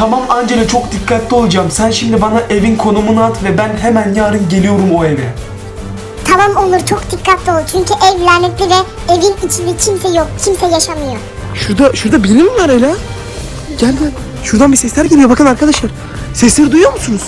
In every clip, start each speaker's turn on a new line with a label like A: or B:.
A: Tamam Angela çok dikkatli olacağım. Sen şimdi bana evin konumunu at ve ben hemen yarın geliyorum o eve.
B: Tamam Onur çok dikkatli ol çünkü ev lanetli ve evin içinde kimse yok. Kimse yaşamıyor.
C: Şurada şurada biri mi var Ela? Gel gel. Şuradan bir sesler geliyor bakın arkadaşlar. Sesleri duyuyor musunuz?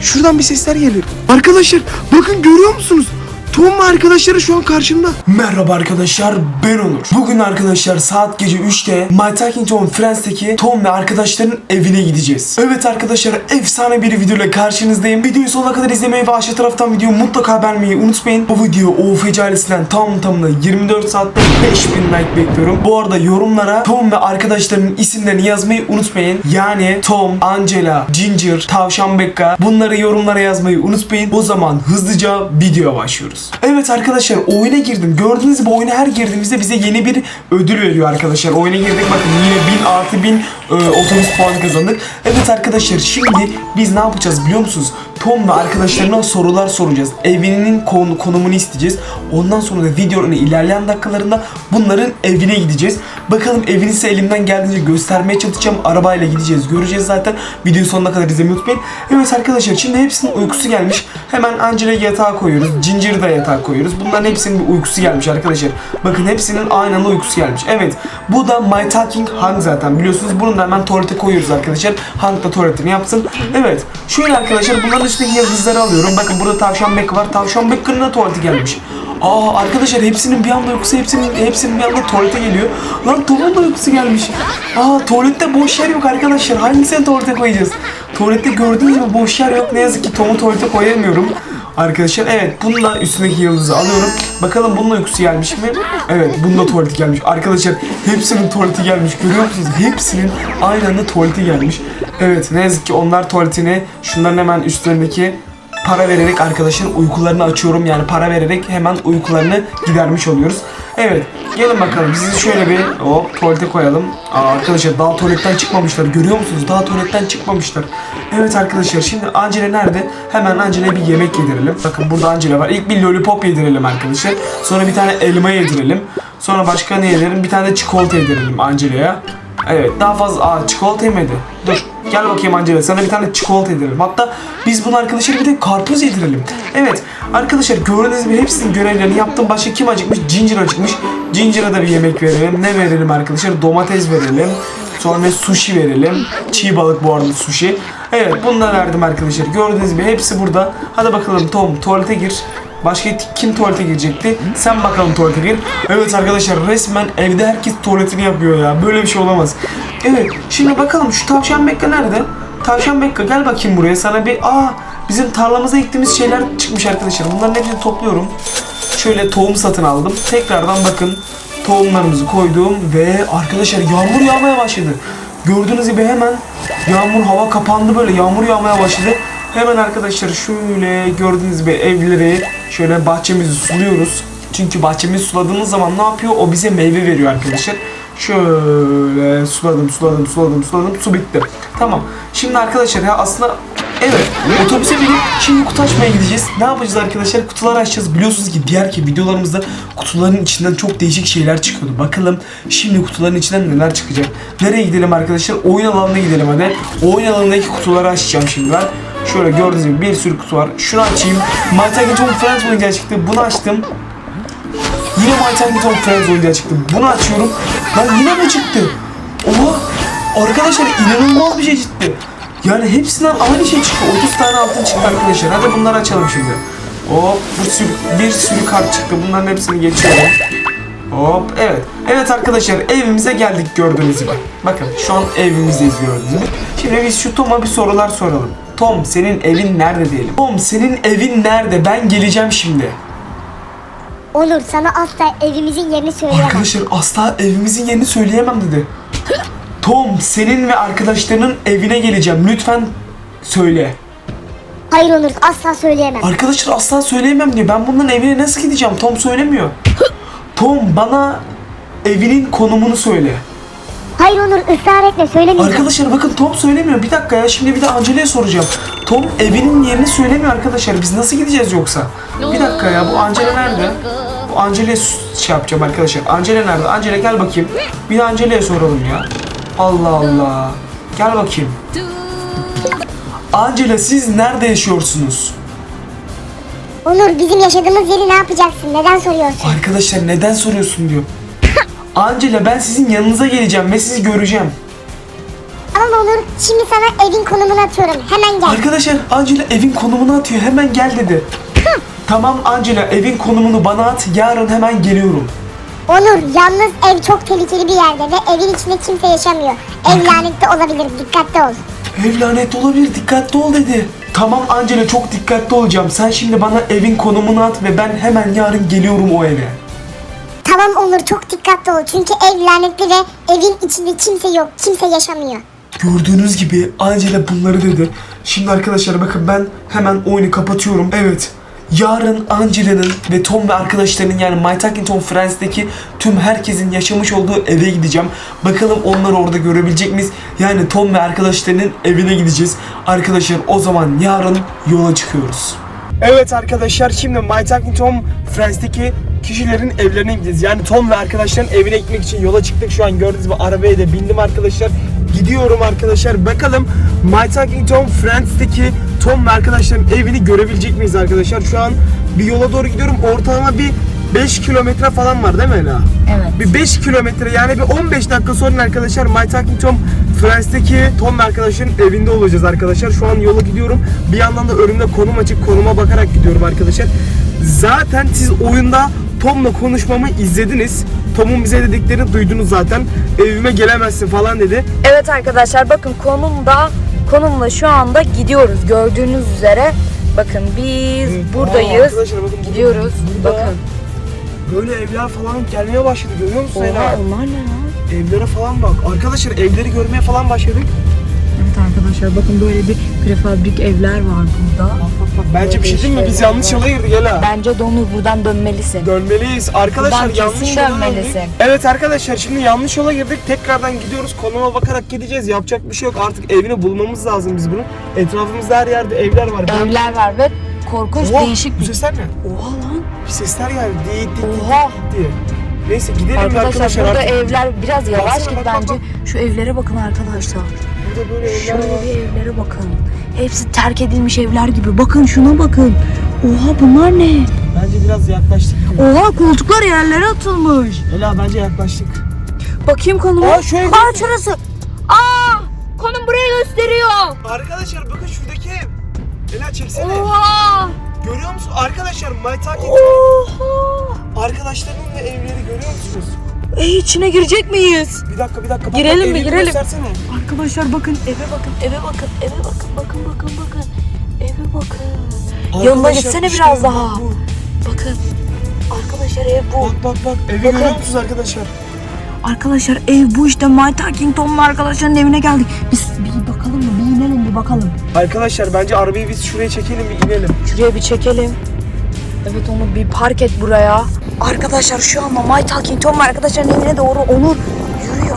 C: Şuradan bir sesler geliyor. Arkadaşlar bakın görüyor musunuz? Tom arkadaşları şu an karşımda.
A: Merhaba arkadaşlar ben Onur. Bugün arkadaşlar saat gece 3'te My Talking Tom Friends'teki Tom ve arkadaşların evine gideceğiz. Evet arkadaşlar efsane bir videoyla karşınızdayım. Videoyu sonuna kadar izlemeyi ve aşağı taraftan videoyu mutlaka beğenmeyi unutmayın. Bu video OFC ailesinden tam tamına 24 saatte 5000 like bekliyorum. Bu arada yorumlara Tom ve arkadaşlarının isimlerini yazmayı unutmayın. Yani Tom, Angela, Ginger, Tavşan Bekka bunları yorumlara yazmayı unutmayın. O zaman hızlıca videoya başlıyoruz. Evet arkadaşlar oyuna girdim. Gördüğünüz gibi oyuna her girdiğimizde bize yeni bir ödül veriyor arkadaşlar. Oyuna girdik bakın yine 1000 artı 1000 e, otobüs puanı kazandık. Evet arkadaşlar şimdi biz ne yapacağız biliyor musunuz? Tom ve arkadaşlarına sorular soracağız. Evinin konu, konumunu isteyeceğiz. Ondan sonra da videonun ilerleyen dakikalarında bunların evine gideceğiz. Bakalım evini ise elimden geldiğince göstermeye çalışacağım. Arabayla gideceğiz. Göreceğiz zaten. Videoyu sonuna kadar izlemeyi unutmayın. Evet arkadaşlar şimdi hepsinin uykusu gelmiş. Hemen Angela'yı yatağa koyuyoruz. Ginger'ı da yatağa koyuyoruz. Bunların hepsinin bir uykusu gelmiş arkadaşlar. Bakın hepsinin aynı anda uykusu gelmiş. Evet bu da My Talking Hank zaten biliyorsunuz. Bunu da hemen tuvalete koyuyoruz arkadaşlar. Hank da tuvaletini yapsın. Evet şöyle arkadaşlar bunların üstteki yıldızları alıyorum. Bakın burada tavşan bek var. Tavşan Bekka'nın da tuvaleti gelmiş. Aa arkadaşlar hepsinin bir anda uykusu hepsinin hepsinin bir anda tuvalete geliyor. Lan Tom'un da uykusu gelmiş. Aa tuvalette boş yer yok arkadaşlar. Hangisini tuvalete koyacağız? Tuvalette gördüğünüz gibi boş yer yok. Ne yazık ki Tom'u tuvalete koyamıyorum. Arkadaşlar evet bunun da üstündeki yıldızı alıyorum. Bakalım bunun uykusu gelmiş mi? Evet bunun da tuvaleti gelmiş. Arkadaşlar hepsinin tuvaleti gelmiş. Görüyor musunuz? Hepsinin aynı anda tuvaleti gelmiş. Evet ne yazık ki onlar tuvaletini şunların hemen üstlerindeki para vererek arkadaşın uykularını açıyorum. Yani para vererek hemen uykularını gidermiş oluyoruz. Evet gelin bakalım sizi şöyle bir hop tuvalete koyalım. Aa, arkadaşlar daha tuvaletten çıkmamışlar. Görüyor musunuz? Daha tuvaletten çıkmamışlar. Evet arkadaşlar şimdi Angela nerede? Hemen Angela'ya bir yemek yedirelim. Bakın burada Angela var. İlk bir lollipop yedirelim arkadaşlar. Sonra bir tane elma yedirelim. Sonra başka ne yedirelim? Bir tane de çikolata yedirelim Angela'ya. Evet daha fazla aa çikolata yemedi. Dur gel bakayım Angela sana bir tane çikolata yedirelim. Hatta biz bunu arkadaşlar bir de karpuz yedirelim. Evet arkadaşlar gördüğünüz gibi hepsinin görevlerini yaptım. Başka kim acıkmış? Ginger acıkmış. Ginger'a da bir yemek verelim. Ne verelim arkadaşlar? Domates verelim. Sonra sushi verelim. Çiğ balık bu arada sushi. Evet bunları verdim arkadaşlar. Gördüğünüz gibi hepsi burada. Hadi bakalım Tom tuvalete gir. Başka kim tuvalete girecekti? Sen bakalım tuvalete gir. Evet arkadaşlar resmen evde herkes tuvaletini yapıyor ya. Böyle bir şey olamaz. Evet şimdi bakalım şu tavşan Bekka nerede? Tavşan Bekka gel bakayım buraya sana bir aa bizim tarlamıza ektiğimiz şeyler çıkmış arkadaşlar. Bunların hepsini topluyorum. Şöyle tohum satın aldım. Tekrardan bakın tohumlarımızı koydum ve arkadaşlar yağmur yağmaya başladı. Gördüğünüz gibi hemen yağmur hava kapandı böyle yağmur yağmaya başladı. Hemen arkadaşlar şöyle gördüğünüz gibi evleri şöyle bahçemizi suluyoruz. Çünkü bahçemizi suladığımız zaman ne yapıyor? O bize meyve veriyor arkadaşlar. Şöyle suladım suladım suladım suladım su bitti. Tamam. Şimdi arkadaşlar ya aslında Evet, otobüse binip şimdi kutu açmaya gideceğiz. Ne yapacağız arkadaşlar? Kutuları açacağız. Biliyorsunuz ki diğer ki videolarımızda kutuların içinden çok değişik şeyler çıkıyordu. Bakalım şimdi kutuların içinden neler çıkacak. Nereye gidelim arkadaşlar? Oyun alanına gidelim hadi. Oyun alanındaki kutuları açacağım şimdi ben. Şöyle gördüğünüz gibi bir sürü kutu var. Şunu açayım. My Talking Tom Friends oyuncağı çıktı. Bunu açtım. Yine My Talking Tom Friends oyuncağı çıktı. Bunu açıyorum. Lan yine bu çıktı. Oha! Arkadaşlar inanılmaz bir şey çıktı. Yani hepsinden aynı şey çıktı. 30 tane altın çıktı arkadaşlar. Hadi bunları açalım şimdi. Hop bir sürü, bir sürü kart çıktı. Bunların hepsini geçiyorum. Hop evet. Evet arkadaşlar evimize geldik gördüğünüz gibi. Bakın şu an evimizdeyiz gördüğünüz gibi. Şimdi biz şu Tom'a bir sorular soralım. Tom senin evin nerede diyelim. Tom senin evin nerede? Ben geleceğim şimdi.
B: Onur sana asla evimizin yerini söyleyemem.
A: Arkadaşlar asla evimizin yerini söyleyemem dedi. Tom senin ve arkadaşlarının evine geleceğim. Lütfen söyle.
B: Hayır Onur asla söyleyemem.
A: Arkadaşlar asla söyleyemem diyor. Ben bunların evine nasıl gideceğim? Tom söylemiyor. Tom bana evinin konumunu söyle.
B: Hayır Onur ısrar etme söylemeyeceğim.
A: Arkadaşlar bakın Tom söylemiyor. Bir dakika ya şimdi bir de Angela'ya soracağım. Tom evinin yerini söylemiyor arkadaşlar. Biz nasıl gideceğiz yoksa? Bir dakika ya bu Angela nerede? Bu Angela'ya şey yapacağım arkadaşlar. Angela nerede? Angela gel bakayım. Bir de Angela'ya soralım ya. Allah Allah. Gel bakayım. Angela siz nerede yaşıyorsunuz?
B: Onur bizim yaşadığımız yeri ne yapacaksın? Neden soruyorsun?
A: Arkadaşlar neden soruyorsun diyor. Angela ben sizin yanınıza geleceğim ve sizi göreceğim.
B: Tamam Onur şimdi sana evin konumunu atıyorum. Hemen gel.
A: Arkadaşlar Angela evin konumunu atıyor. Hemen gel dedi. tamam Angela evin konumunu bana at. Yarın hemen geliyorum.
B: Onur yalnız ev çok tehlikeli bir yerde ve evin içinde kimse yaşamıyor. Ev lanetli olabilir dikkatli ol.
A: Ev lanet olabilir. Dikkatli ol dedi. Tamam Angela çok dikkatli olacağım. Sen şimdi bana evin konumunu at ve ben hemen yarın geliyorum o eve.
B: Tamam Onur çok dikkatli ol çünkü ev lanetli ve evin içinde kimse yok. Kimse yaşamıyor.
A: Gördüğünüz gibi Angela bunları dedi. Şimdi arkadaşlar bakın ben hemen oyunu kapatıyorum. Evet. Yarın Angela'nın ve Tom ve arkadaşlarının yani My Tom Friends'deki tüm herkesin yaşamış olduğu eve gideceğim. Bakalım onları orada görebilecek miyiz? Yani Tom ve arkadaşlarının evine gideceğiz. Arkadaşlar o zaman yarın yola çıkıyoruz. Evet arkadaşlar şimdi My Talking Tom Friends'teki kişilerin evlerine gideceğiz. Yani Tom ve arkadaşların evine gitmek için yola çıktık. Şu an gördüğünüz gibi arabaya da bindim arkadaşlar. Gidiyorum arkadaşlar. Bakalım My Talking Tom Friends'teki Tom ve arkadaşların evini görebilecek miyiz arkadaşlar? Şu an bir yola doğru gidiyorum. Ortalama bir 5 kilometre falan var değil mi Ela?
D: Evet.
A: Bir 5 kilometre yani bir 15 dakika sonra arkadaşlar My Talking Tom Friends'teki Tom ve arkadaşların evinde olacağız arkadaşlar. Şu an yola gidiyorum. Bir yandan da önümde konum açık. Konuma bakarak gidiyorum arkadaşlar. Zaten siz oyunda Tom'la konuşmamı izlediniz. Tom'un bize dediklerini duydunuz zaten. Evime gelemezsin falan dedi.
D: Evet arkadaşlar bakın konumda konumla şu anda gidiyoruz. Gördüğünüz üzere bakın biz
A: Aa,
D: buradayız.
A: arkadaşlar bakın
D: Gidiyoruz.
A: burada
D: Bakın.
A: Böyle evler falan gelmeye başladı görüyor musun
D: Oha
A: Ela?
D: onlar ne lan?
A: Evlere falan bak. Arkadaşlar evleri görmeye falan başladık.
D: Evet arkadaşlar bakın böyle bir prefabrik evler var burada.
A: Bak bak bak. Bence bir şey değil mi? Biz yanlış yola girdik Ela.
D: Bence Donur buradan dönmelisin.
A: Dönmeliyiz. Arkadaşlar
D: Buradan
A: yanlış yola
D: dönmelisin.
A: girdik. Evet arkadaşlar şimdi yanlış yola girdik. Tekrardan gidiyoruz. Konuma bakarak gideceğiz. Yapacak bir şey yok. Artık evini bulmamız lazım biz bunu. Etrafımızda her yerde evler var. Ben-
D: Evler var ve korkunç
A: Oha,
D: değişik
A: Bu
D: bir...
A: sesler ne?
D: Oha lan.
A: Bir sesler geldi. Değil değil
D: Oha.
A: diye. Neyse gidelim
D: Arkadaşlar,
A: arkadaşlar.
D: burada
A: artık.
D: evler biraz yavaş
A: Baksana,
D: git
A: bak, bak,
D: bence. Şu evlere bakın arkadaşlar.
A: Burada böyle evler
D: Şöyle
A: var.
D: bir evlere bakın. Hepsi terk edilmiş evler gibi. Bakın şuna bakın. Oha bunlar ne?
A: Bence biraz yaklaştık. gibi.
D: Oha koltuklar yerlere atılmış.
A: Ela bence yaklaştık.
D: Bakayım konumu.
A: Aa, şu ev-
D: Aa şurası. Aa konum buraya gösteriyor.
A: Arkadaşlar bakın şuradaki ev. Ela çeksene.
D: Oha.
A: Görüyor musun? Arkadaşlar My Talking
D: Oha.
A: arkadaşlarının da evleri görüyor musunuz?
D: E, içine girecek miyiz?
A: Bir dakika bir dakika. Bak,
D: Girelim
A: bak,
D: mi, girelim?
A: Göstersene.
D: Arkadaşlar bakın eve bakın eve bakın eve bakın bakın bakın bakın. Eve bakın. Yanına gitsene
A: işte
D: biraz daha.
A: bu.
D: Bakın. Arkadaşlar ev bu.
A: Bak bak bak evi
D: Bakın.
A: görüyor musunuz arkadaşlar?
D: Arkadaşlar ev bu işte My Talking Tom'la arkadaşların evine geldik. Biz? Bir bakalım.
A: Arkadaşlar bence arabayı biz şuraya çekelim bir inelim.
D: Şuraya bir çekelim. Evet onu bir park et buraya. Arkadaşlar şu anda My Talking Tom arkadaşların evine doğru Onur yürüyor.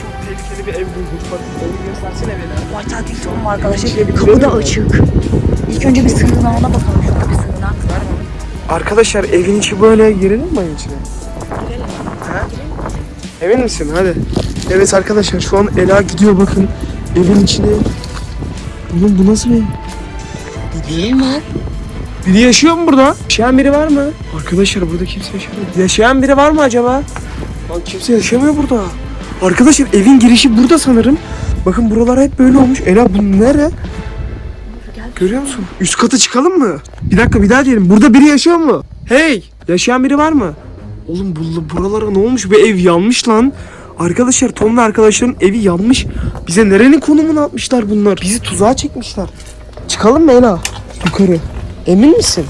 A: Çok tehlikeli bir ev bulduk. Bak evi göstersene beni.
D: My Talking Tom arkadaşlar kapı da
A: girelim
D: açık. İlk önce bir sığınağına bakalım. Şurada bir sığınak var mı?
A: Arkadaşlar evin içi böyle girelim mi evin içine? Ha? Emin misin? Hadi. Evet arkadaşlar şu an Ela gidiyor bakın. Evin içine. Oğlum bu nasıl bir ev?
D: Değil mi?
A: Biri yaşıyor mu burada? Yaşayan biri var mı? Arkadaşlar burada kimse yaşamıyor. Yaşayan biri var mı acaba? Lan kimse yaşamıyor burada. Arkadaşlar evin girişi burada sanırım. Bakın buralar hep böyle olmuş. Ela bu nere? Görüyor musun? Üst katı çıkalım mı? Bir dakika bir daha diyelim. Burada biri yaşıyor mu? Hey! Yaşayan biri var mı? Oğlum bu, buralara ne olmuş? Bir ev yanmış lan. Arkadaşlar Tom'la arkadaşların evi yanmış. Bize nerenin konumunu atmışlar bunlar? Bizi tuzağa çekmişler. Çıkalım mı Ela? Yukarı. Emin misin?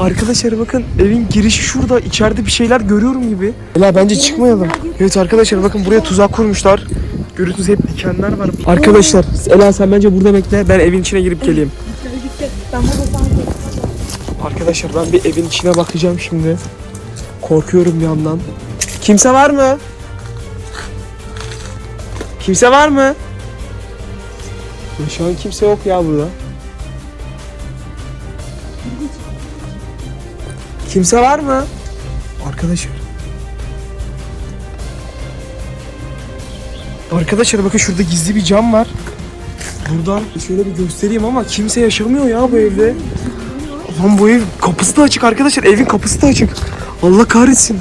A: Arkadaşlar bakın evin girişi şurada. İçeride bir şeyler görüyorum gibi. Ela bence çıkmayalım. Evet arkadaşlar bakın buraya tuzak kurmuşlar. Görüyorsunuz hep dikenler var. Arkadaşlar Ela sen bence burada bekle. Ben evin içine girip geleyim. Arkadaşlar ben bir evin içine bakacağım şimdi. Korkuyorum bir yandan. Kimse var mı? Kimse var mı? Ya şu an kimse yok ya burada. Kimse var mı? Arkadaşlar. Arkadaşlar bakın şurada gizli bir cam var. Buradan şöyle bir göstereyim ama kimse yaşamıyor ya bu evde. Lan bu ev kapısı da açık arkadaşlar. Evin kapısı da açık. Allah kahretsin.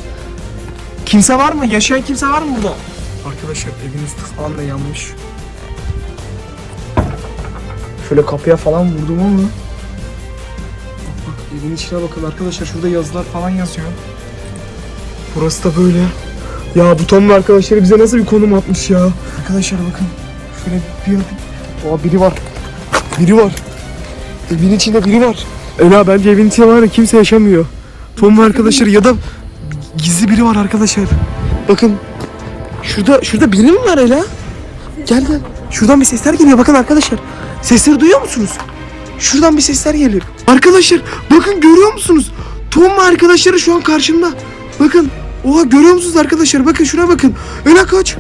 A: Kimse var mı? Yaşayan kimse var mı burada? Arkadaşlar evin üstü falan da yanmış. Şöyle kapıya falan vurdum ama. Bak bak evin içine bakın arkadaşlar. Şurada yazılar falan yazıyor. Burası da böyle. Ya bu Tom'un arkadaşları bize nasıl bir konum atmış ya. Arkadaşlar bakın. Şöyle bir... Oha biri var. Biri var. Evin içinde biri var. Ela bence evin içinde var ya kimse yaşamıyor. Tom arkadaşları ya da gizli biri var arkadaşlar. Bakın. Şurada şurada biri mi var Ela? Gel gel. Şuradan bir sesler geliyor bakın arkadaşlar. Sesleri duyuyor musunuz? Şuradan bir sesler geliyor. Arkadaşlar bakın görüyor musunuz? Tom arkadaşları şu an karşımda. Bakın. Oha görüyor musunuz arkadaşlar? Bakın şuna bakın. Ela kaç.